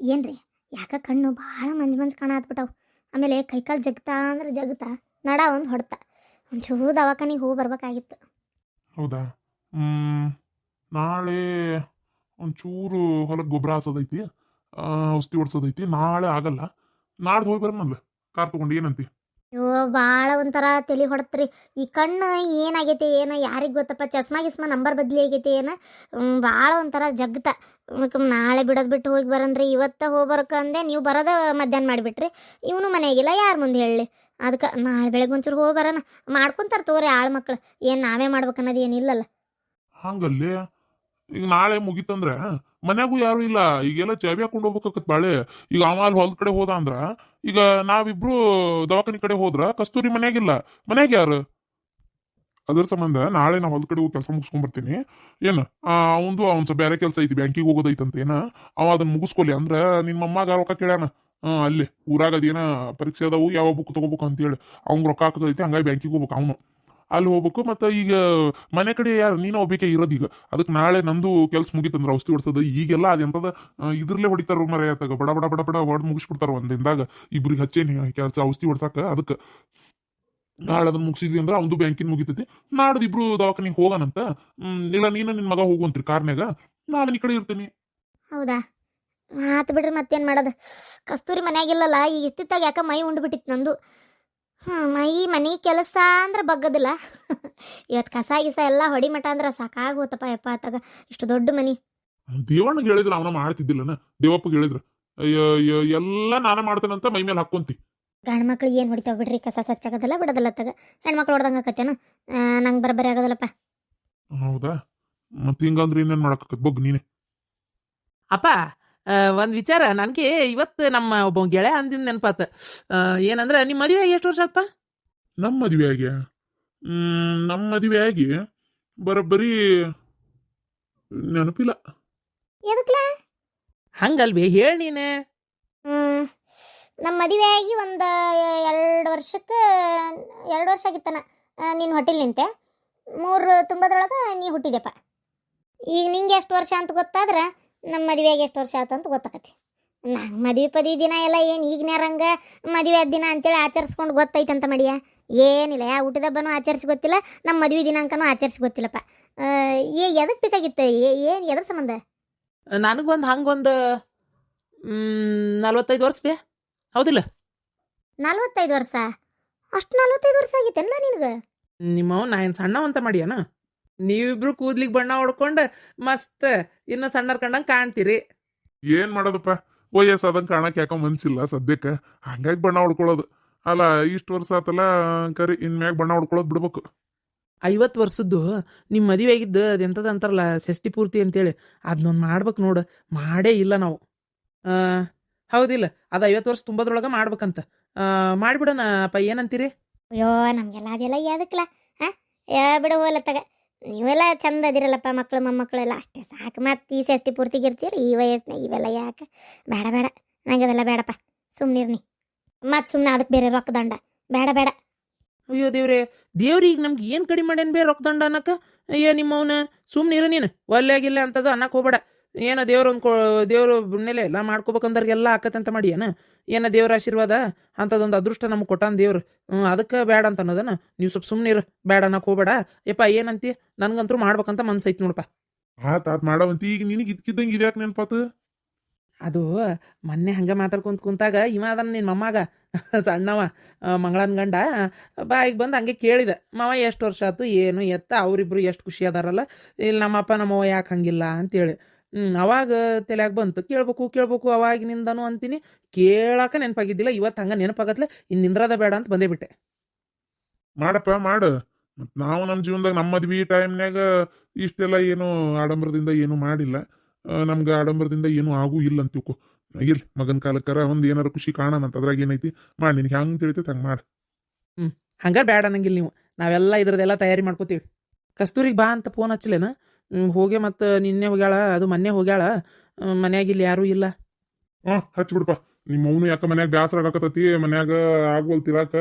ಏನ್ರಿ? ಯಾಕ ಕಣ್ಣು ಭಾಳ ಮಂಜು ಮಂಜು ಕಾಣಾತ್ಬಿಟ್ಟವು. ಆಮೇಲೆ ಕೈಕಾಲು ಜಗ್ತಾ ಅಂದ್ರೆ ಜಗ್ತಾ ನಡ ಒಂದು ಹೊಡ್ತ. ಒಂಚೂರು ದವಾಖಾನಿಗೆ ಹೋಗಿ ಬರ್ಬೇಕಾಗಿತ್ತು. ಹೌದಾ? ನಾಳೆ ಒಂಚೂರು ಹೊಲಕ್ಕೆ ಗೊಬ್ಬರ ಹಾಸೋದೈತಿ ಔಷಧಿ ಹೊಡ್ಸೋದೈತಿ. ನಾಳೆ ಆಗಲ್ಲ. ನಾಡ್ದು ಹೋಗಿ ಬರೋಣಲ್ಲ ಕಾರ್ ತಗೊಂಡು ಏನಂತಿ? ಅಯ್ಯೋ ಭಾಳ ಒಂಥರ ತಲೆ ಹೊಡತ್ರಿ. ಈ ಕಣ್ಣು ಏನಾಗೈತಿ, ಏನು ಯಾರಿಗೆ ಗೊತ್ತಪ್ಪ? ಚಸ್ಮಾ ಗಿಸ್ಮಾ ನಂಬರ್ ಬದ್ಲಿ ಆಗೈತಿ, ಏನು? ಭಾಳ ಒಂಥರ ಜಗ್ತ. ನಾಳೆ ಬಿಡೋದು ಬಿಟ್ಟು ಹೋಗಿ ಬರನ್ರಿ ಇವತ್ತು ಹೋಗ್ಬರಕ ಅಂದೆ, ನೀವು ಬರೋದ ಮಧ್ಯಾಹ್ನ ಮಾಡಿಬಿಟ್ರಿ. ಇವನು ಮನೆಯಾಗಿಲ್ಲ, ಯಾರು ಮುಂದೆ ಹೇಳಿ? ಅದಕ್ಕೆ ನಾಳೆ ಬೆಳಗ್ಗೆ ಒಂಚೂರು ಹೋಗಿ ಬರೋಣ. ಮಾಡ್ಕೊಂತಾರೆ ತೋರಿ ಆಳು ಮಕ್ಳು. ಏನು ನಾವೇ ಮಾಡ್ಬೇಕನ್ನೋದು ಏನಿಲ್ಲಲ್ಲ. ಹಂಗಲ್ಲಿ ಈಗ ನಾಳೆ ಮುಗಿತಂದ್ರೆ ಮನೆಗೂ ಯಾರು ಇಲ್ಲ. ಈಗೆಲ್ಲ ಚಾವಿ ಹಾಕೊಂಡು ಹೋಗ್ಬೇಕಾಗತ್ ಬಾಳೆ. ಈಗ ಅಲ್ಲಿ ಹೊಲದ ಕಡೆ ಹೋದ ಅಂದ್ರ, ಈಗ ನಾವಿಬ್ರು ದವಾಖಾನಿ ಕಡೆ ಹೋದ್ರ ಕಸ್ತೂರಿ ಮನ್ಯಾಗಿಲ್ಲ. ಮನ್ಯಾಗ ಯಾರು? ಅದ್ರ ಸಂಬಂಧ ನಾಳೆ ನಾ ಹೊಲದ ಕಡೆ ಕೆಲಸ ಮುಗಿಸ್ಕೊಂಡ್ ಬರ್ತೀನಿ. ಏನು? ಅವಂದು ಅವ್ನ ಬೇರೆ ಕೆಲಸ ಐತಿ, ಬ್ಯಾಂಕಿಗೆ ಹೋಗೋದೈತಂತ ಏನ? ಅವ ಅದನ್ನ ಮುಗಿಸ್ಕೊಲಿ ಅಂದ್ರ ನಿನ್ ಮಮ್ಮಾಗ ರೊಕ್ಕ ಕೇಳ್ಯಾನ. ಹಾ ಅಲ್ಲಿ ಊರಾಗ ಅದೇನ ಪರೀಕ್ಷೆ ಅದಾವು, ಯಾವ ಬುಕ್ ತಗೋಬೇಕು ಅಂತೇಳಿ. ಅವ್ನ್ ರೊಕ್ಕ ಹಾಕೋದೈತಿ, ಹಂಗಾಗಿ ಬ್ಯಾಂಕಿಗೆ ಹೋಗ್ಬೇಕು ಅವನು. ಅಲ್ಲಿ ಹೋಗ್ಬೇಕು, ಮತ್ತೆ ಈಗ ಮನೆ ಕಡೆ ಯಾರು, ನೀನು ಒಬ್ಬಕ್ಕೆ ಇರೋದು ಈಗ. ಅದಕ್ಕೆ ನಾಳೆ ನಂದು ಕೆಲ್ಸ ಮುಗಿತಂದ್ರೆ ಔಷಧಿ ಹೊಡ್ಸೋದು, ಈಗೆಲ್ಲ ಅದೆಂತದ ಇದ್ರಲ್ಲೇ ಹೊಡಿತಾರ ಮರ ಆಯ್ತಾಗ ಬಡ ಬಡ ಬಡ ಬಡ ಹೊಡ್ ಮುಗಿಸ್ಬಿಡ್ತಾರ ಒಂದಿಂದಾಗ ಇಬ್ರಿಗೆ ಹಚ್ಚೇನಿ ಕೆಲಸ ಔಷಧಿ ಹೊಡ್ಸಾಕ ಅದಕ್ಕೆ. ನಾಳೆ ಅದನ್ನ ಮುಗಿಸಿದ್ವಿ ಅಂದ್ರೆ ಅವ್ನು ಬ್ಯಾಂಕಿನ ಮುಗಿತೈತಿ. ನಾಡ್ದು ಇಬ್ರು ದವಾಖಾನಿಗೆ ಹೋಗೋಣಂತ. ಇಲ್ಲ, ನೀನು ನಿನ್ ಮಗ ಹೋಗುವಂತ್ರಿ ಕಾರ್ನ್ಯಾಗ. ನಾನು ಈ ಕಡೆ ಇರ್ತೀನಿ. ಹೌದಾ? ಆತು ಬಿಡ್ರಿ ಮತ್ತೇನು ಮಾಡೋದು. ಕಸ್ತೂರಿ ಮನ್ಯಾಗಿಲ್ಲಲ್ಲ ಈ ಇಷ್ಟಿತ್ತಾಗ ಯಾಕ ಮೈ ಉಂಡ್ಬಿಟ್ಟಿತ್ತು ನಂದು. ಹ್ಞೂ ಮೈ ಮನೆ ಕೆಲಸ ಅಂದ್ರೆ ಬಗ್ಗದಿಲ್ಲ. ಇವತ್ತು ಕಸ ಗಿಸ ಎಲ್ಲ ಹೊಡಿ ಮಠ ಅಂದ್ರೆ ಸಾಕಾಗೋತಪ್ಪ ಯಪ್ಪ ಆತಾಗ ಇಷ್ಟು ದೊಡ್ಡ ಮನಿ. ದೇವಣ್ಣಗೆ ಹೇಳಿದ್ರೆ ಅವನ ಮಾಡ್ತಿದ್ದಿಲ್ಲನ ದೇವಪ್ಪಗೆ ಹೇಳಿದ್ರೆ? ಅಯ್ಯೋ ಅಯ್ಯೋ ಎಲ್ಲ ನಾನೇ ಮಾಡ್ತೇನಂತ ಮೈ ಮೇಲೆ ಹಾಕೊಂತಿ. ಗಂಡ ಮಕ್ಳು ಏನು ಹೊಡಿತಾವ ಬಿಡ್ರಿ ಕಸ ಸ್ವಚ್ಛ ಆಗೋದಿಲ್ಲ ಬಿಡೋದಿಲ್ಲ ತಗ ಹೆಣ್ಮಕ್ಳು ಹೊಡ್ದಂಗೆ ಆಕತ್ತೇನು ನಂಗೆ ಬರಬರಿ ಆಗೋದಿಲ್ಲಪ್ಪ. ಹೌದಾ? ಮತ್ತೆ ಹಿಂಗಂದ್ರೆ ಇನ್ನೇನ್ ಮಾಡಕ್ಕೆ ಬಗ್ ನೀನೆ. ಅಪ್ಪ ಒಂದ್ ವಿಚಾರ. ನನಗೆ ಇವತ್ತು ನಮ್ಮ ಒಬ್ಬ ಗೆಳೆಯ ಅಂದಿನ ನೆನಪಾತ. ಏನಂದ್ರೆ ನಿಮ್ಮ ಮದುವೆ ಎಷ್ಟು ವರ್ಷ ಆತ್ಪ? ನಮ್ಮ ಮದುವೆ ಆಗಿ? ಹ್ಮ್ ನಮ್ಮ ಮದುವೆ ಆಗಿ ಬರೋಬ್ಬರಿ ನೆನಪಿಲ್ಲ. ಎದಕ್ಲ? ಹಂಗಲ್ವೇ ಹೇಳಿ ನೀನೆ. ನಮ್ಮ ಮದುವೆ ಆಗಿ ಒಂದು ಎರಡು ವರ್ಷಕ್ಕೆ ಎರಡು ವರ್ಷ ಆಗಿತ್ತನ. ನೀನು ಹೊಟ್ಟಿಲ್ ನಿಂತೆ. ಮೂರು ತುಂಬದ್ರೊಳಗೆ ನೀ ಹುಟ್ಟಿದೆಪ್ಪ ಈಗ ನಿಂಗೆ ಎಷ್ಟು ವರ್ಷ ಅಂತ ಗೊತ್ತಾದ್ರೆ ನಮ್ಮ ಮದುವೆಗೆ ಎಷ್ಟು ವರ್ಷ ಆಯ್ತು ಅಂತ ಗೊತ್ತಾಕತಿ ನಂಗೆ ಮದುವೆ ಪದವಿ ದಿನ ಎಲ್ಲ ಏನು ಈಗಿನಾರಂಗ ಮದುವೆ ದಿನ ಅಂತೇಳಿ ಆಚರಿಸ್ಕೊಂಡು ಗೊತ್ತೈತಂತ ಮಾಡಿಯ. ಏನಿಲ್ಲ ಯಾ ಊಟದ ಹಬ್ಬನೂ ಆಚರಿಸಿ ಗೊತ್ತಿಲ್ಲ ನಮ್ಮ ಮದುವೆ ದಿನಾಂಕನೂ ಆಚರಿಸಿ ಗೊತ್ತಿಲ್ಲಪ್ಪ. ಏ ಎದಕ್ಕೆ ಬೇಕಾಗಿತ್ತು? ಏನು ಎದ್ರ ಸಂಬಂಧ? ನನಗೊಂದು ಹಂಗೊಂದು ನಲ್ವತ್ತೈದು ವರ್ಷ ಬೇ. ಹೌದಿಲ್ಲ? ನಲ್ವತ್ತೈದು ವರ್ಷ? ಅಷ್ಟು ನಲ್ವತ್ತೈದು ವರ್ಷ ಆಗಿತ್ತೇನಲ್ಲ ನಿನಗೆ? ನಿಮ್ಮವ್ ನಾ ಏನು ಸಣ್ಣವಂತ ಮಾಡ್ಯಾನ? ನೀವಿಬ್ರು ಕೂದ್ಲಿಗೆ ಬಣ್ಣ ಹೊಡ್ಕೊಂಡು ಮಸ್ತ್ ಇನ್ನು ಸಣ್ಣರ್ ಕಂಡಂಗೆ ಕಾಣ್ತೀರಿ. ಏನ್ ಮಾಡೋದಪ್ಪ? ವಯಸ್ಸಾದಂಗ ಕಾಣಕ್ ಯಾಕ ಮನ್ಸಿಲ್ಲ ಸದ್ಯಕ್ಕೆ. ಹಂಗಾಗಿ ಬಣ್ಣ ಹೊಡ್ಕೊಳ್ಳೋದು. ಅಲ್ಲ ಇಷ್ಟು ವರ್ಷ ಆತಲ್ಲ ಕರಿ ಇನ್ಮ್ಯಾಗ ಬಣ್ಣ ಹೊಡ್ಕೊಳ್ಳೋದು ಬಿಡ್ಬೇಕು. ಐವತ್ತು ವರ್ಷದ್ದು ನಿಮ್ಮ ಮದುವೆ ಆಗಿದ್ದು ಅದೆಂಥದ್ದು ಅಂತಾರಲ್ಲ ಷಷ್ಠಿ ಪೂರ್ತಿ ಅಂತೇಳಿ. ಅದನ್ನೊಂದು ಮಾಡ್ಬೇಕು ನೋಡು. ಮಾಡೇ ಇಲ್ಲ ನಾವು. ಹೌದಿಲ್ಲ. ಅದು ಐವತ್ತು ವರ್ಷ ತುಂಬದ್ರೊಳಗೆ ಮಾಡ್ಬೇಕಂತ. ಮಾಡಿಬಿಡೋಣ ಮಾಡ್ಬಿಡೋಣ ಅಪ್ಪ ಏನಂತೀರಿ? ಅಯ್ಯೋ ನಮಗೆಲ್ಲ ಅದೆಲ್ಲ ಯಾದಕ್ಕಲ್ಲ ಹಾಂ ಏ ಬಿಡು ಹೋಲ ತಗ ನೀವೆಲ್ಲ ಚಂದ ಅದಿರಲ್ಲಪ್ಪ ಮಕ್ಕಳು, ಮೊಮ್ಮಕ್ಕಳೆಲ್ಲ. ಅಷ್ಟೇ ಸಾಕು. ಮತ್ತೆ ಈ ಷಷ್ಠಿ ಪೂರ್ತಿಗೆ ಇರ್ತೀರಿ ಈ ವಯಸ್ಸಿನಾಗ ಇವೆಲ್ಲ ಯಾಕೆ? ಬೇಡ ಬೇಡ. ನಂಗೆ ಅವೆಲ್ಲ ಬೇಡಪ್ಪ. ಸುಮ್ಮನಿರ್ನಿ ಮತ್ತು ಸುಮ್ಮನೆ ಅದಕ್ಕೆ ಬೇರೆ ರೊಕ್ಕ ದಂಡ. ಬೇಡ ಬೇಡ. ಅಯ್ಯೋ ದೇವ್ರೆ ಈಗ ನಮ್ಗೆ ಏನು ಕಡಿಮೆ ಮಾಡ್ಯಾನ ಬೇ ರೊಕ್ಕ ದಂಡ ಅನ್ನಕ್ಕೆ ಅಯ್ಯೋ ನಿಮ್ಮವನ ಸುಮ್ಮನಿರು ನೀನು. ನೀನು ಒಲ್ಲೆಗಿಲ್ಲ ಅಂತದು ಅನ್ನಕ್ಕೆ ಹೋಗ್ಬೇಡ. ಏನೋ ದೇವ್ರ ಒಂದು ಕೊ ದೇವ್ರ ಮೇಲೆ ಎಲ್ಲ ಮಾಡ್ಕೋಬೇಕಂದ್ರಿಗೆಲ್ಲ ಆಕತ್ತಂತ ಮಾಡಿ ಏನ? ಏನ ದೇವ್ರ ಆಶೀರ್ವಾದ? ಅಂಥದ್ದೊಂದು ಅದೃಷ್ಟ ನಮ್ಗೆ ಕೊಟ್ಟಾನ ದೇವ್ರು. ಹ್ಞೂ ಅದಕ್ಕೆ ಬೇಡ ಅಂತ ಅನ್ನೋದನ್ನ ನೀವು ಸ್ವಲ್ಪ ಸುಮ್ಮನೆ ಇರು. ಬೇಡ ಅನ್ನಕ್ಕೆ ಹೋಗ್ಬೇಡ. ಯಪ್ಪ ಏನಂತಿ? ನನಗಂತೂ ಮಾಡ್ಬೇಕಂತ ಮನ್ಸೈತಿ ನೋಡಪ್ಪ ಆತ್ ಆತ್ ಮಾಡವಂತಿ. ಈಗ ನಿನಗೆ ಇದ್ಕಿದ್ದಂಗೆ ಇದ್ಯಾಕೆ ನೆನಪಾತು? ಅದು ಮೊನ್ನೆ ಹಂಗೆ ಮಾತಾಡ್ಕೊಂತ ಕುಂತಾಗ ಇವ ಅದನ್ನ ನಿನ್ನ ಮಮ್ಮಾಗ. ಸಣ್ಣವ ಮಂಗಳನ ಗಂಡ. ಬಾಯಿಗೆ ಬಂದು ಹಂಗೆ ಕೇಳಿದೆ. ಮಾವ ಎಷ್ಟು ವರ್ಷ ಆಯ್ತು ಏನು ಎತ್ತ? ಅವರಿಬ್ರು ಎಷ್ಟು ಖುಷಿ ಅದಾರಲ್ಲ? ಇಲ್ಲಿ ನಮ್ಮಪ್ಪ ನಮ್ಮವ್ವ ಯಾಕೆ ಹಂಗಿಲ್ಲ ಅಂತೇಳಿ. ಅವಾಗ ತಲೆಯಾಗ ಬಂತು. ಕೇಳ್ಬೇಕು ಕೇಳ್ಬೇಕು ಅವಾಗಿನಿಂದನೂ ಅಂತೀನಿ. ಕೇಳಾಕ ನೆನಪಾಗಿದ್ದಿಲ್ಲ. ಇವತ್ತು ಹಂಗೆ ನೆನಪಾಗತ್ಲೆ ಇನ್ನು ನಿಂದ್ರದ ಬೇಡ ಅಂತ ಬಂದೇ ಬಿಟ್ಟೆ ಮಾಡಪ್ಪ ಮಾಡು. ಮತ್ತು ನಾವು ನಮ್ಮ ಜೀವನದಾಗ ನಮ್ಮ ಮದ್ವಿ ಟೈಮ್ನಾಗ ಇಷ್ಟೆಲ್ಲ ಏನು ಆಡಂಬರದಿಂದ ಏನು ಮಾಡಿಲ್ಲ. ನಮ್ಗೆ ಆಡಂಬರದಿಂದ ಏನು ಆಗೂ ಇಲ್ಲ ಅಂತ ತಿಳ್ಕೊ. ಇರ್ಲಿ ಮಗನ ಕಾಲಕ್ಕರ ಒಂದು ಏನಾರ ಖುಷಿ ಕಾಣೋಣ ಅಂತ. ಅದ್ರಾಗ ಏನೈತಿ? ಮಾಡಿ ನಿನಗೆ ಹೆಂಗೆ ತಿಳಿತೈತೆ ಹಂಗೆ ಮಾಡು. ಹಂಗಾರೆ ಬೇಡ ಅನ್ನಂಗಿಲ್ಲ ನೀವು. ನಾವೆಲ್ಲ ಇದ್ರದ್ದೆಲ್ಲ ತಯಾರಿ ಮಾಡ್ಕೋತೀವಿ. ಕಸ್ತೂರಿಗೆ ಬಾ ಅಂತ ಫೋನ್ ಹಚ್ಚಲೇನ ಹೋಗಿ ಮತ್ತು ನಿನ್ನೆ ಹೋಗ್ಯಾಳ ಅದು ಮೊನ್ನೆ ಹೋಗ್ಯಾಳ ಮನ್ಯಾಗ ಇಲ್ಲಿ ಯಾರೂ ಇಲ್ಲ. ಹ್ಞೂ ಹಚ್ಬಿಡ್ಪ ನಿಮ್ಮ ಅವನು ಯಾಕ ಮನ್ಯಾಗ ಬ್ಯಾಸರ ಆಗಾಕತ್ತತಿ ಮನ್ಯಾಗ ಆಗ್ವಲ್ ತಿರಾಕ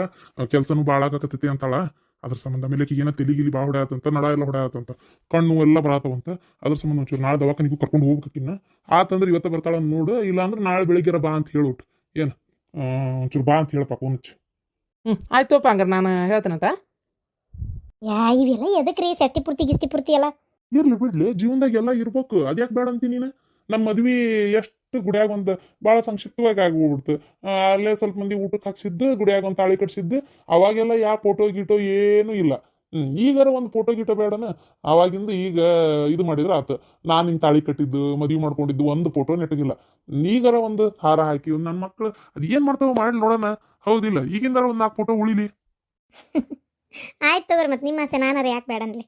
ಕೆಲ್ಸನೂ ಭಾಳ ಆಗಾಕತ್ತೈತಿ ಅಂತಾಳ. ಅದ್ರ ಸಂಬಂಧ ಮೇಲೆ ಏನೋ ತೆಲಿಗಿಲಿ ಬಾ ಹೊಡ್ಯಾತಂತ ನಡ ಎಲ್ಲ ಹೊಡ್ಯಾತಂತ ಕಣ್ಣು ಎಲ್ಲ ಬರಾತವಂತ ಅದ್ರ ಸಂಬಂಧ ಒಂಚೂರು ನಾಳೆ ದವಾಖಾನಿಗೂ ಕರ್ಕೊಂಡು ಹೋಗ್ಬೇಕಿನ್ನ. ಆತಂದ್ರೆ ಇವತ್ತು ಬರ್ತಾಳ ನೋಡು ಇಲ್ಲಾಂದ್ರೆ ನಾಳೆ ಬೆಳಿಗ್ಗೆ ಬಾ ಅಂತ ಹೇಳ್ಬಿಟ್ಟು ಏನು? ಒಂಚೂರು ಬಾ ಅಂತ ಹೇಳಪ್ಪ ಫೋನ್ ಹ್ಞೂ ಆಯ್ತುಪ್ಪ ಹಂಗಾರೆ ನಾನು ಹೇಳ್ತೇನಂತ? ಯಾ ಇವೆಲ್ಲ ಎದಕ್ಕೆ ರೀ ಸಸ್ತಿ ಪೂರ್ತಿ ಗಿಸ್ತಿ ಪೂರ್ತಿ ಎಲ್ಲ? ಇರ್ಲಿ ಬಿಡ್ಲಿ ಜೀವನದಾಗ ಎಲ್ಲ ಇರ್ಬೇಕು. ಅದ್ಯಾಕೆ ಬೇಡ ಅಂತೀನಿ ನೀನು? ನಮ್ಮ ಮದ್ವಿ ಎಷ್ಟು ಗುಡಿಯಾಗ ಒಂದು ಭಾಳ ಸಂಕ್ಷಿಪ್ತವಾಗಿ ಆಗೋಗ್ಬಿಡ್ತು ಅಲ್ಲೇ ಸ್ವಲ್ಪ ಮಂದಿ ಊಟಕ್ಕೆ ಹಾಕ್ಸಿದ್ದು, ಗುಡಿಯಾಗ ಒಂದು ತಾಳಿ ಕಟ್ಸಿದ್ದು. ಅವಾಗೆಲ್ಲ ಯಾವ ಫೋಟೋ ಗೀಟೋ ಏನೂ ಇಲ್ಲ. ಹ್ಮ್, ಈಗಾರ ಒಂದು ಫೋಟೋ ಗೀಟೋ ಬೇಡನ? ಅವಾಗಿಂದ ಈಗ ಇದು ಮಾಡಿದ್ರೆ ಆತು. ನಾನು ಹಿಂಗೆ ತಾಳಿ ಕಟ್ಟಿದ್ದು, ಮದುವೆ ಮಾಡ್ಕೊಂಡಿದ್ದು ಒಂದು ಫೋಟೋ ನೆಟ್ಟಗಿಲ್ಲ. ಈಗಾರ ಒಂದು ಹಾರ ಹಾಕಿ ನನ್ನ ಮಕ್ಳು ಅದು ಏನು ಮಾಡ್ತಾವ ಮಾಡಿ ನೋಡೋಣ. ಹೌದಿಲ್ಲ, ಈಗಿಂದಾರ ಒಂದು ನಾಲ್ಕು ಫೋಟೋ ಉಳಿಲಿ. ಆಯ್ತು ತಗೋರಿ ಮತ್ತೆ ನಿಮ್ಮ ಆಸೆ ಯಾಕೆ ಬೇಡ ಅನ್ಲಿ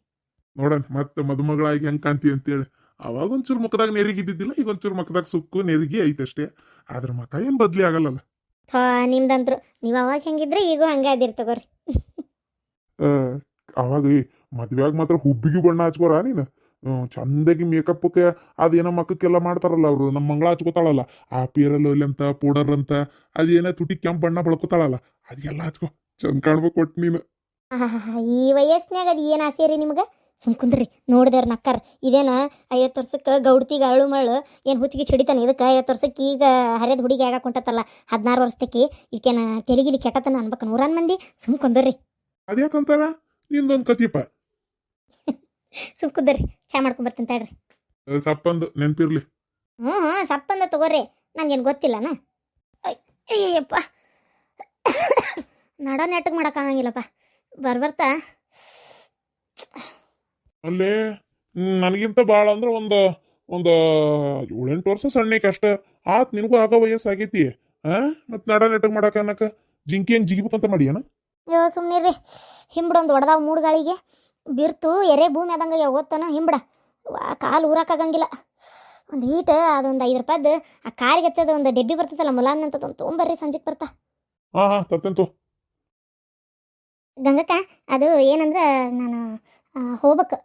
ನೋಡೋಣ ಮತ್ತೆ ಮದುಮಗಳಾಗಿ ಹೆಂಗ್ ಕಾಂತಿ ಅಂತೇಳಿ. ಅವಾಗ ಒಂಚೂರು ಮುಖದಾಗ ನೆರಿಗೆ ಇದ್ದಿದ್ದಿಲ್ಲ ಈಗ ಒಂಚೂರು ಮುಖದಾಗ ಸುಕ್ಕು ನೆರಿಗೆ ಅಷ್ಟೇ. ಆದ್ರ ಮಕ ಏನ್ ಬದ್ಲಿ ಆಗಲ್ಲಲ್ಲ. ಹಾ ನಿಮ್ದಂತ್ರು ನೀವು ಅವಾಗ ಹೆಂಗಿದ್ರೆ ಈಗೂ ಹಂಗೆ ಅದಿರ್ ತಗೋರಿ. ಅವಾಗ ಮದ್ವೆಯಾಗ ಮಾತ್ರ ಹುಬ್ಬಿಗೆ ಬಣ್ಣ ಹಚ್ಕೋರ ನೀನು? ಚಂದಾಗಿ ಮೇಕಪ್ಗೆ ಅದೇನೋ ಮಕ್ಕಕ್ಕೆಲ್ಲ ಮಾಡ್ತಾರಲ್ಲ ಅವರು ನಮ್ಮ ಮಂಗಳ ಹಚ್ಕೋತಾಳಲ್ಲ. ಆ ಪೀರಲ್ ಅಂತ ಪೌಡರ್ ಅಂತ ಅದೇನೋ ತುಟಿ ಕೆಂಪು ಬಣ್ಣ ಬಳ್ಕೋತಾಳಲ್ಲ ಅದೆಲ್ಲ ಹಚ್ಕೋ. ಚಂದ ಕಾಣ್ಬೇಕು ಕೊಟ್ಟು ನೀನು. ಈ ವಯಸ್ಸಿನಾಗ ಅದು ಏನು ಆಸೆ ರೀ ನಿಮ್ಗೆ? ಸುಮ್ ಕುಂದ್ರಿ ನೋಡಿದೇವ್ರ ನಕ್ಕರ್. ಇದೇನ ಐವತ್ತು ವರ್ಷಕ್ಕೆ ಗೌಡ್ತಿಗೆ ಅರಳು ಮರಳು ಏನು ಹುಚ್ಚಿಗೆ ಚಿಡಿತಾನೆ ಇದಕ್ಕೆ? ಐವತ್ತು ವರ್ಷಕ್ಕೆ ಈಗ ಹರಿದ ಹುಡುಗಿ ಆಗ ಕೊಂಟತ್ತಲ್ಲ ಹದಿನಾರು ವರ್ಷಕ್ಕೆ ಇದಕ್ಕೇನ ತೆಲಿಗಿಲಿ ಕೆಟ್ಟತನ ಅನ್ಬೇಕು ನೂರಾನ್ ಮಂದಿ? ಸುಮ್ ಕುಂದ್ರಿ. ಅದ್ಯಾಕಂತಾರ? ನಿಂದೊಂದು ಕತಿಪ ಸುಮ್ ಕುಂದ್ರಿ ಚಾ ಮಾಡ್ಕೊಂಡ್ ಬರ್ತೀನಿ ತಡ್ರಿ. ಸಪ್ಪಂದು ನೆನ್ಪಿರ್ಲಿ. ಹ್ಞೂ ಹ್ಞೂ ಸಪ್ಪಂದ ತಗೋರಿ ನನಗೇನು ಗೊತ್ತಿಲ್ಲನ. ಅಯ್ಯಪ್ಪ ನಡ ನೆಟ್ಟಗೆ ಮಾಡೋಕ್ಕಾಗಂಗಿಲ್ಲಪ್ಪ ಬರ್ಬರ್ತಾ? ಅಲ್ಲೇ ನನಗಿಂತ ಭಾಳ ಅಂದ್ರೆ ಒಂದು ಒಂದು ಏಳೆಂಟು ವರ್ಷ ಸಣ್ಣಕ್ಕೆ ಕಷ್ಟ ಆತ್ ನಿನಗೂ ಆಗ ವಯಸ್ಸಾಗೈತಿ ಆ? ಮತ್ತೆ ನಡ ನೆಟ್ಟಗ್ ಮಾಡಕ ಅನ್ನಕ ಜಿಂಕಿ ಹೆಂಗ್ ಜಿಗಿಬೇಕಂತ ಮಾಡಿಯನ? ಅಯ್ಯೋ ಸುಮ್ಮನೆ ಹಿಂಬಡೊಂದು ಹೊಡೆದಾವ ಮೂರು ಗಾಳಿಗೆ. ಬಿರ್ತು ಎರೆ ಭೂಮಿ ಆದಂಗೆ ಯಾವತ್ತನ ಹಿಂಬಡ. ಕಾಲು ಊರಾಕಾಗಂಗಿಲ್ಲ ಒಂದು ಹೀಟ್ ಅದೊಂದು ಐದು ರೂಪಾಯ್ದು ಆ ಕಾರಿಗೆ ಹಚ್ಚೋದು ಒಂದು ಡೆಬ್ಬಿ ಬರ್ತೈತಲ್ಲ ಮುಲಾಮ್ ಅಂತ ಒಂದು ತೊಗೊಂಬರ್ರಿ ಸಂಜೆಗೆ ಬರ್ತಾ. ಹಾ ಹಾ ತತ್ತಂತು ಗಂಗಕ್ಕ ಅದು ಏನಂದ್ರೆ ನಾನು ಹೋಗ್ಬೇಕು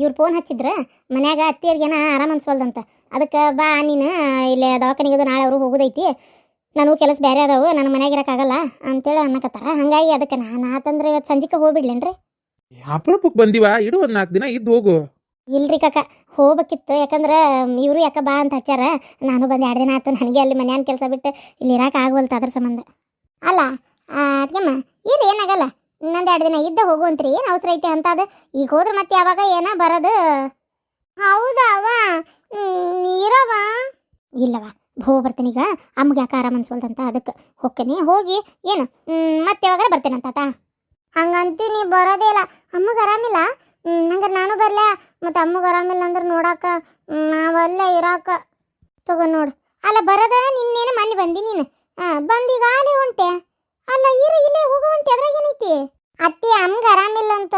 ಇವ್ರು ಫೋನ್ ಹಚ್ಚಿದ್ರ ಮನ್ಯಾಗ ಅತ್ತಿಯರ್ಗೇನ ಆರಾಮ ಅನ್ಸ್ವಲ್ದಂತ. ಅದಕ್ಕೆ ಬಾ ನೀನು ಇಲ್ಲೇ ದವಾಖಾನಿಗೆ ನಾಳೆ ಅವರು ಹೋಗೋದೈತಿ. ನಾನು ಕೆಲಸ ಬೇರೆ ಅದಾವು ನನ್ನ ಮನ್ಯಾಗ ಇರೋಕ್ಕಾಗಲ್ಲ ಅಂತೇಳಿ ಅನ್ನಕತ್ತಾರ. ಹಂಗಾಗಿ ಅದಕ್ಕೆ ನಾನು ಆತಂದ್ರೆ ಇವತ್ತು ಸಂಜೆಗೆ ಹೋಗ್ಬಿಡ್ಲೇನ್ರಿ? ಅಪರೂಪಕ್ಕೆ ಬಂದಿವ? ಇಡು ಒಂದು ನಾಲ್ಕು ದಿನ ಇದ್ದು ಹೋಗು. ಇಲ್ರಿ ಕಾಕ ಹೋಗ್ಬೇಕಿತ್ತು. ಯಾಕಂದ್ರೆ ಇವರು ಯಾಕ ಬಾ ಅಂತ ಹಚ್ಚಾರ ನಾನು ಬಂದು ಎರಡು ದಿನ ಆಯ್ತು ನನಗೆ ಅಲ್ಲಿ ಮನ್ಯಾನ ಕೆಲಸ ಬಿಟ್ಟು ಇಲ್ಲಿ ಇರಕ್ಕೆ ಆಗವಲ್ತು ಅದ್ರ ಸಂಬಂಧ. ಅಲ್ಲ ಅದಕ್ಕೆ ಏನು ಏನಾಗಲ್ಲ ಇನ್ನೊಂದು ಎರಡು ದಿನ ಇದ್ದ ಹೋಗುವಂತ್ರಿ, ಏನು ಅವಸರ ಅಂತ ಅದು ಈಗ ಹೋದ್ರೆ ಮತ್ತೆ ಯಾವಾಗ ಏನ ಬರೋದು? ಹೌದವ ಇರವ ಇಲ್ಲವ ಹೋ ಬರ್ತೀನಿ ಈಗ, ಅಮ್ಮಗೆ ಯಾಕೆ ಆರಾಮ ಅನ್ಸ್ವಲ್ದಂತ ಅದಕ್ಕೆ ಹೋಗ್ತೀನಿ, ಹೋಗಿ, ಏನು ಮತ್ತೆ ಯಾವಾಗ ಬರ್ತೇನಂತ ತಾ ಹಂಗಂತೂ ನೀ ಬರೋದೇ ಇಲ್ಲ, ಅಮ್ಮಗೆ ಆರಾಮಿಲ್ಲ? ಹಂಗಾರೆ ನಾನು ಬರಲ, ಮತ್ತು ಅಮ್ಮಗೆ ಆರಾಮಿಲ್ಲ ಅಂದ್ರೆ ನೋಡಾಕ ನಾವಲ್ಲ ಇರಾಕ. ತಗೋ ನೋಡು, ಅಲ್ಲ ಬರೋದ, ನಿನ್ನೇನು ಮೊನ್ನೆ ಬಂದಿ ನೀನು? ಹಾಂ ಬಂದೀಗ ಆಲೇ ಹೊಂಟೆ. ಅಲ್ಲ, ಇರು, ಇಲ್ಲೇ ಹೋಗುವಂತೆ ಅದ್ರಾಗ ಏನೈತಿ? ಅತ್ತಿ ಅಮ್ಮಗೆ ಆರಾಮಿಲ್ಲಂತ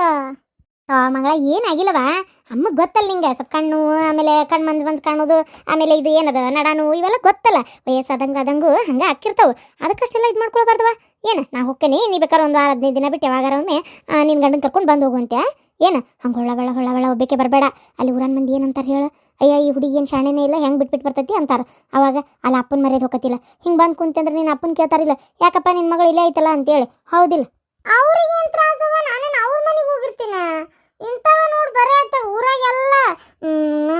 ಮಗಳ, ಏನಾಗಿಲ್ಲವಾ? ಅಮ್ಮ ಗೊತ್ತಲ್ಲ ನಿಂಗೆ, ಸ್ವಲ್ಪ ಕಣ್ಣು, ಆಮೇಲೆ ಕಣ್ಣು ಮಂಜು ಮಂಜು ಕಾಣೋದು, ಆಮೇಲೆ ಇದು ಏನದ ನಡಾನು, ಇವೆಲ್ಲ ಗೊತ್ತಲ್ಲ. ವಯಸ್ಸಾದಂಗೆ ಆದಂಗೂ ಹಂಗೆ ಹಾಕಿರ್ತಾವೆ. ಅದಕ್ಕಷ್ಟೆಲ್ಲ ಇದು ಮಾಡ್ಕೊಳ್ಬಾರ್ದವ. ಏನು ನಾ ಹೋಗ್ತೇನೆ. ನೀ ಬೇಕಾದ್ರೆ ಒಂದು ವಾರ ಹದಿನೈದು ದಿನ ಬಿಟ್ಟು ಯಾವಾಗಾರ ಒಮ್ಮೆ ನಿನ್ನ ಗಂಡನ ಕರ್ಕೊಂಡು ಬಂದು ಹೋಗುವಂತೆ ಏನು ಹಂಗೆ ಹೊಳ್ಳ ಹೊಳ್ಳ ಹೊಳ್ಳ ಹೊಳ್ಳ ಒಬ್ಬಕ್ಕೆ ಬರಬೇಡ. ಅಲ್ಲಿ ಊರನ್ ಮಂದಿ ಏನಂತಾರೆ ಹೇಳು. ಅಯ್ಯ ಈ ಹುಡುಗಿ ಏನು ಶಾಣೆನೇ ಇಲ್ಲ ಹೆಂಗೆ ಬಿಟ್ಬಿಟ್ಟು ಬರ್ತೈತಿ ಅಂತಾರೆ. ಅವಾಗ ಅಲ್ಲಿ ಅಪ್ಪನ ಮರ್ಯಾದೆ ಹೋಗತ್ತಿಲ್ಲ ಹಿಂಗೆ ಬಂದು ಕುಂತಂದ್ರೆ ನಿನ್ನ ಅಪ್ಪನ ಕೇಳ್ತಾರಿಲ್ಲ. ಯಾಕಪ್ಪ ನಿನ್ನ ಮಗಳು ಇಲ್ಲೇ ಐತಲ್ಲ ಅಂತೇಳಿ. ಹೌದಿಲ್ಲ. ಅವ್ರಿಗೆ ಏನು ತ್ರಾಸವ ನಾನೇನು ಅವ್ರ ಮನೆಗೆ ಹೋಗಿರ್ತೀನ? ಇಂಥವ ನೋಡಿ ಬರೇ ಅಂತ ಊರಾಗೆಲ್ಲ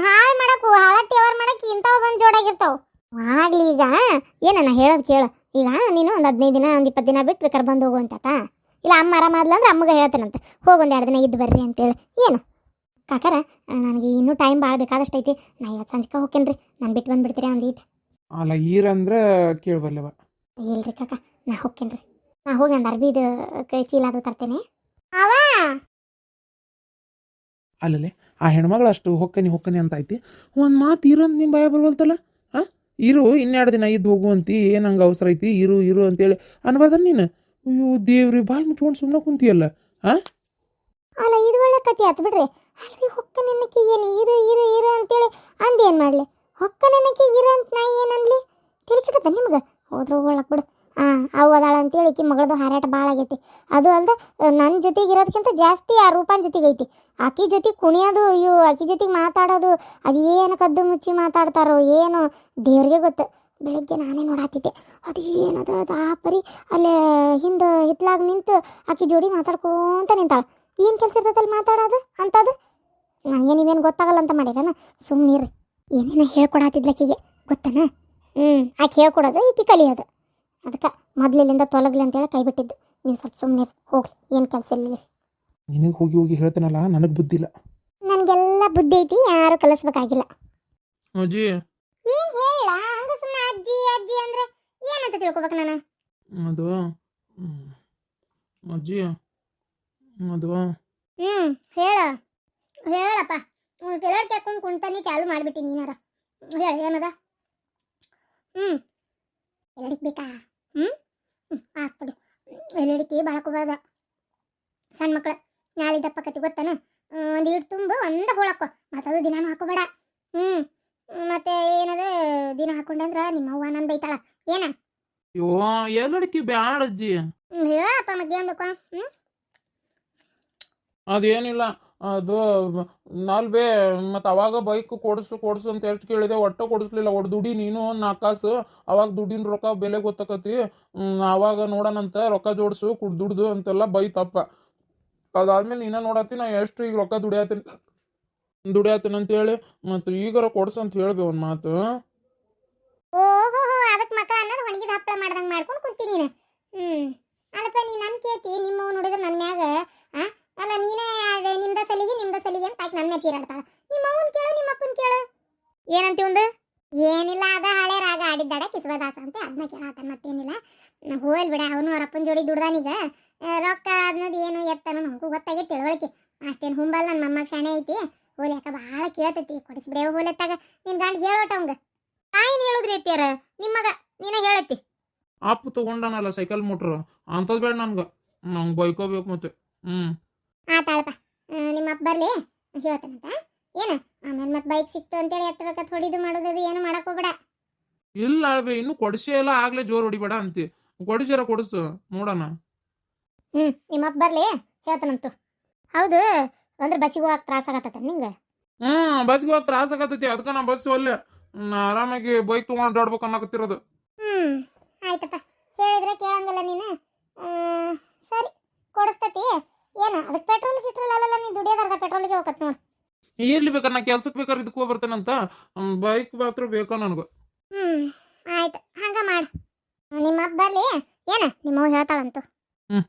ಹಾಳು ಮಾಡಕ್ಕೂ ಹಾಳಟ್ಟಿ ಅವ್ರ ಮಾಡಕ್ಕೆ ಇಂಥವ ಬಂದು ಜೋಡಾಗಿರ್ತಾವ. ಆಗ್ಲಿ ಈಗ ಏನ ನಾ ಹೇಳೋದು ಕೇಳು. ಈಗ ನೀನು ಒಂದು ಹದಿನೈದು ದಿನ ಒಂದು ಇಪ್ಪತ್ತು ದಿನ ಬಿಟ್ಟು ಬೇಕಾದ್ರೆ ಬಂದು ಹೋಗುವಂತ ಇಲ್ಲ ಅಮ್ಮ ಆರಾಮಾದ್ಲ ಅಂದ್ರೆ ಅಮ್ಮಗೆ ಹೇಳ್ತೇನಂತೆ. ಹೋಗೊಂದು ಎರಡು ದಿನ ಇದ್ದು ಬರ್ರಿ ಅಂತೇಳಿ. ಏನು? ಕಾಕಾರ ನನಗೆ ಇನ್ನೂ ಟೈಮ್ ಭಾಳ ಬೇಕಾದಷ್ಟು ಐತಿ. ನಾ ಇವತ್ತು ಸಂಜೆಕ ಹೋಗ್ಕೇನ್ರಿ ನಾನು ಬಿಟ್ಟು ಬಂದ್ಬಿಡ್ತೀರಿ ಒಂದು ಈಟ್. ಅಲ್ಲ ಈರಂದ್ರೆ ಕೇಳಬಲ್ಲವ ಇಲ್ರಿ ಕಾಕ ನಾ ಹೋಗ್ಕೇನ್ರಿ ನಾ ಹೋಗಿ ಒಂದು ಅರ್ಬಿದು ಕೈ ಚೀಲ ಅದು ತರ್ತೇನೆ. ಅವ ಅಲ್ಲಲ್ಲೇ ಆ ಹೆಣ್ಮಗಳು ಅಷ್ಟು ಹೊಕ್ಕನಿ ಹೊಕ್ಕನಿ ಅಂತ ಐತಿ. ಒಂದು ಮಾತು ಇರಂತ ನಿಮ್ಮ ಭಯ ಬರವಲ್ತಲ್ಲ? ಇರು, ಇನ್ನೆರಡು ದಿನ ಇದ್ದು ಹೋಗುವಂತಿ ಏನು ಹಂಗೆ ಅವಸರ ಐತಿ, ಇರು ಇರು ಅಂತೇಳಿ ಅನ್ಬಾರ್ದ ನೀನು. ಅಯ್ಯೋ, ದೇವ್ರಿ, ಬಾಯಿ ಮುಟ್ಕೊಂಡು ಸುಮ್ಮನೆ ಕುಂತಿಯಲ್ಲ ಅಲ್ಲ, ಇದು ಒಳ್ಳೆ ಕತೆ ಆತು ಬಿಡ್ರಿ. ಅಲ್ಲಿ ಹೊಕ್ಕ ನೆನಕಿ ಏನು, ಇರು ಇರು ಇರು ಅಂತೇಳಿ ಅಂದೇನು ಮಾಡಲಿ? ಹೊಕ್ಕ ನೆನಕಿ ಇರು ಅಂತ ನಾ ಏನನ್ಲಿ ತಲೆ ಕೆಟ್ಟದ ನಿಮ್ಗೆ? ಹೋದ್ರೆ ಹೋಗ್ಲಕ್ ಬಿಡು. ಹಾಂ ಅವು ಅದಾಳ ಅಂತೇಳಿ ಈಕಿ ಮಗಳದು ಹಾರಾಟ ಭಾಳ ಆಗೈತಿ. ಅದು ಅಲ್ದ ನನ್ನ ಜೊತೆಗೆ ಇರೋದಕ್ಕಿಂತ ಜಾಸ್ತಿ ಆ ರೂಪನ ಜೊತೆಗೆ ಐತಿ. ಆಕಿ ಜೊತೆ ಕುಣಿಯೋದು, ಅಯ್ಯೋ, ಆಕಿ ಜೊತೆಗೆ ಮಾತಾಡೋದು, ಅದು ಏನು ಕದ್ದು ಮುಚ್ಚಿ ಮಾತಾಡ್ತಾರೋ ಏನು ದೇವ್ರಿಗೆ ಗೊತ್ತು. ಬೆಳಿಗ್ಗೆ ನಾನೇ ನೋಡಾತಿದ್ದೆ. ಅದು ಏನದ, ಅದು ಆ ಪರಿ ಅಲ್ಲೇ ಹಿಂದೆ ಹಿತ್ಲಾಗ ನಿಂತು ಆಕಿ ಜೋಡಿ ಮಾತಾಡ್ಕೊಂತ ನಿಂತಾಳ. ಏನು ಕೆಲಸ ಇರ್ತದಲ್ಲಿ ಮಾತಾಡೋದು ಅಂಥದ್ದು ನನಗೆ ನೀವೇನು ಗೊತ್ತಾಗಲ್ಲ ಅಂತ ಮಾಡಿರನ ಸುಮ್ಮನೆ ಏನೇನೋ ಹೇಳ್ಕೊಡಾತಿದ್ಲಕ್ಕಿಗೆ ಗೊತ್ತನ? ಹ್ಞೂ ಆಕೆ ಹೇಳ್ಕೊಡೋದು, ಈಕೆ ಕಲಿಯೋದು. ಅದಕ್ಕೆ ಮೊದಲಿಲ್ಲಿಂದ ತೊಲಗ್ಲಿ ಅಂತೇಳಿ ಕೈ ಬಿಟ್ಟಿದ್ದು. ನೀವು ಸ್ವಲ್ಪ ಸುಮ್ಮನೆ ಹೋಗ್ಲಿ ಏನು ಕೆಲಸ ಇಲ್ಲ ನಿನಗೆ ಹೋಗಿ ಹೋಗಿ ಹೇಳ್ತಾನಲ್ಲ ನನಗೆ ಬುದ್ಧಿ ಇಲ್ಲ. ನನಗೆಲ್ಲ ಬುದ್ಧಿ ಐತಿ ಯಾರು ಕಲಿಸ್ಬೇಕಾಗಿಲ್ಲ. ಅಜ್ಜಿ. ಏನು ಹೇಳ ಹಂಗ ಸುಮ್ಮನೆ ಅಜ್ಜಿ ಅಜ್ಜಿ ಅಂದ್ರೆ ಏನಂತ ತಿಳ್ಕೊಬೇಕು ನಾನು? ಅದು ಹ್ಮ್. ಅಜ್ಜಿ ಅದು. ಹ್ಮ್ ಹೇಳ ಹೇಳಪ್ಪ. ಟೆಲರ್ ತೆಕ್ಕೊಂಡು ಕುಂತಾನಿ ಚಾಲು ಮಾಡ್ಬಿಟ್ಟಿ ನೀನಾರ. ಹೇಳ ಏನದ? ಹ್ಮ್ ಎಲ್ಲರಿಗೆ ಬೇಕಾ? ಆತ್ ಬಿಡು. ಎಲ್ಲಡಿಕೆ ಬಾಳಕೋಬಾರ್ದ ಸಣ್ಣ ಮಕ್ಕಳು ನಾಳೆ ದಪ್ಪಕತಿ ಗೊತ್ತನ? ಒಂದು ಇಟ್ಟು ತುಂಬ ಒಂದ ಹೋಳಕ್ಕ. ಮತ್ತದು ದಿನಾನು ಹಾಕೋಬೇಡ. ಹ್ಮ್ ಮತ್ತೆ ಏನದ ದಿನ ಹಾಕೊಂಡಂದ್ರ ನಿಮ್ಮ ಅವ್ವ ನನ್ ಬೈತಾಳ. ಏನ? ಅಯ್ಯೋ ಎಲ್ಲಡಿಕೆ ಬ್ಯಾಡ ಅಜ್ಜಿ. ಹೇಳಪ್ಪ ಮಧ್ಯಾಹ್ನ ಬೇಕು ಹ್ಮ್? ಅದೇನಿಲ್ಲ. ಅದು ನಾಲ್ಬೇ ಮತ್ತು ಅವಾಗ ಬೈಕ್ ಕೊಡಿಸು ಕೊಡಿಸು ಅಂತ ಎಷ್ಟು ಕೇಳಿದೆ. ಒಟ್ಟು ಕೊಡಿಸ್ಲಿಲ್ಲ. ಒಟ್ಟು ದುಡಿ ನೀನು ನಾಲ್ಕು ಕಾಸು. ಅವಾಗ ದುಡ್ಡಿನ ರೊಕ್ಕ ಬೆಲೆ ಗೊತ್ತಾಕತಿ ಅವಾಗ ನೋಡೋಣಂತ ರೊಕ್ಕ ಜೋಡಿಸು, ಕುಡ್ ದುಡ್ದು ಅಂತೆಲ್ಲ ಬೈತಪ್ಪ. ಅದಾದ್ಮೇಲೆ ನೀನ ನೋಡತ್ತಿ, ನಾ ಎಷ್ಟು ಈಗ ರೊಕ್ಕ ದುಡಿಯತ್ತೀನಿ ದುಡಿಯತ್ತೀನಿ ಅಂತೇಳಿ ಮತ್ತು ಈಗಾರ ಕೊಡ್ಸು ಅಂತ ಹೇಳ್ಬಿ ಒಂದು ಮಾತು. ಓಹೋ ಅದಕ್ಕೆ ಮಕ ಅನ್ನೋದು ಒಣಗಿದ ಹಪ್ಪಳ ಮಾಡ್ದಂಗೆ ಮಾಡ್ಕೊಂಡು ಕುಂತೀನಿ ಹ್ಮ್, ಅಲ್ಲಪ್ಪ, ನೀನು ನನ್ನ ಕೇಳ್ತಿ ನಿಮ್ಮವ್ ನೋಡಿದ್ರೆ ನನ್ನ ಮ್ಯಾಗ ಅಲ್ಲ, ನೀನೇ ಅದೇ ನಿಮ್ದ ಸಲಿಗೆ ನಿಮ್ದ ಸಲಿಗೆ ಅಂತ ಆಕೆ ನನ್ನ ಮೇಲೆ ಚೀರಾಡ್ತಾಳ ನಿಮ್ಮ ಅವ್ವನ್ ಕೇಳು, ನಿಮ್ಮ ಅಪ್ಪನ ಕೇಳು. ಏನಂತಿ ಒಂದು ಏನಿಲ್ಲ, ಅದ ಹಳೆ ರಾಗ ಆಡಿದ್ದಾಡ ಕಿಸ್ವದಾಸ ಅಂತ. ಅದನ್ನ ಕೇಳಾತಾನ, ಮತ್ತೇನಿಲ್ಲ. ಹೋಲ್ ಬಿಡ, ಅವನು ಅವ್ರ ಅಪ್ಪನ ಜೋಡಿ ದುಡ್ದಾನೀಗ ರೊಕ್ಕ ಅನ್ನೋದು ಏನು ಎತ್ತನ ನಮಗೂ ಗೊತ್ತಾಗಿ ತಿಳುವಳಿಕೆ. ಅಷ್ಟೇನು ಹುಂಬಲ್ಲ ನನ್ನ ಮೊಮ್ಮಗ ಶಾಣೆ ಐತಿ. ಹೋಲಿ ಯಾಕ ಭಾಳ ಕೇಳ್ತೈತಿ. ಕೊಡಿಸ್ಬಿಡೇವು ಹೋಲೆತ್ತಾಗ ನಿನ್ ಗಂಡ ಹೇಳೋಟ ಅವಂಗ. ತಾಯಿನ ಹೇಳುದ್ರಿ ಅತ್ತಿಯಾರ? ನಿಮ್ಮಗ ನೀನ ಹೇಳತ್ತಿ. ಅಪ್ಪ ತಗೊಂಡಾನಲ್ಲ ಸೈಕಲ್ ಮೋಟ್ರ್. ಅಂಥದ್ದು ಬೇಡ ನನ್ಗೆ. ನಂಗೆ ಬೈಕೋಬೇಕು ಮತ್ತೆ. ಹ್ಞೂ ಆತಾಳಪ್ಪ ನಿಮ್ಮ ಅಪ್ಪ ಬರ್ಲಿ. ಹೇಳ್ತಾನಂತ ಏನು? ಆಮೇಲೆ ಮತ್ತೆ ಬೈಕ್ ಸಿಕ್ತು ಅಂತೇಳಿ ಎತ್ತಬೇಕತ್ ಹೊಡಿದು ಮಾಡೋದದು ಏನು ಮಾಡಕ್ ಹೋಗ್ಬೇಡ. ಇಲ್ಲ ಅಳ್ಬೆ ಇನ್ನು ಕೊಡಿಸೇ ಇಲ್ಲ ಆಗ್ಲೇ ಜೋರ್ ಹೊಡಿಬೇಡ ಅಂತಿ. ಕೊಡಿಸ್ಯಾರ ಕೊಡಿಸು ನೋಡೋಣ. ಹ್ಮ್ ನಿಮ್ಮ ಅಪ್ಪ ಬರ್ಲಿ ಹೇಳ್ತಾನಂತು ಹೌದು ಅಂದ್ರೆ ಬಸ್ಸಿಗೆ ಹೋಗಕ್ ತ್ರಾಸ ಆಗತ್ತ ನಿಂಗೆ? ಹ್ಮ್ ಬಸ್ಗೆ ಹೋಗಿ ತ್ರಾಸ ಆಗತೈತಿ ಅದಕ್ಕೆ ನಾ ಬಸ್ ಒಲ್ಲೆ ನಾ ಆರಾಮಾಗಿ ಬೈಕ್ ತಗೊಂಡು ಅಡ್ಡಾಡ್ಬೇಕು ಅನ್ನಕತ್ತಿರೋದು. ಹ್ಮ್ ಆಯ್ತಪ್ಪ. ಹೇಳಿದ್ರೆ ಕೇಳಂಗಲ್ಲ ನೀನು. ಆ, ಸರಿ ಕೊಡಿಸ್ತತಿ. ಏನ ಅದಕ್ಕೆ ಪೆಟ್ರೋಲ್ ಗಿಟ್ರೋಲ್ ಅಲ್ಲ ನೀನು ದುಡಿಯೋದಾರ್ದ ಪೆಟ್ರೋಲ್ಗೆ ಹೋಗತ್ ನೋಡು. ಇರ್ಲಿ ಬೇಕಾರೆ ನಾ ಕೆಲ್ಸಕ್ಕೆ ಬೇಕಾದ್ರೆ ಇದಕ್ಕೆ ಹೋಗಿ ಬರ್ತೇನಂತ ಬೈಕ್ ಮಾತ್ರ ಬೇಕಾ ನನಗೆ? ಹ್ಞೂ ಆಯ್ತು. ಹಾಗೆ ಮಾಡು. ನಿಮ್ಮ ಅಪ್ಪ ಬರ್ಲಿ. ಏನ ನಿಮ್ಮ ಅವ್ವ ಹೇಳ್ತಾಳಂತು. ಹ್ಮ್.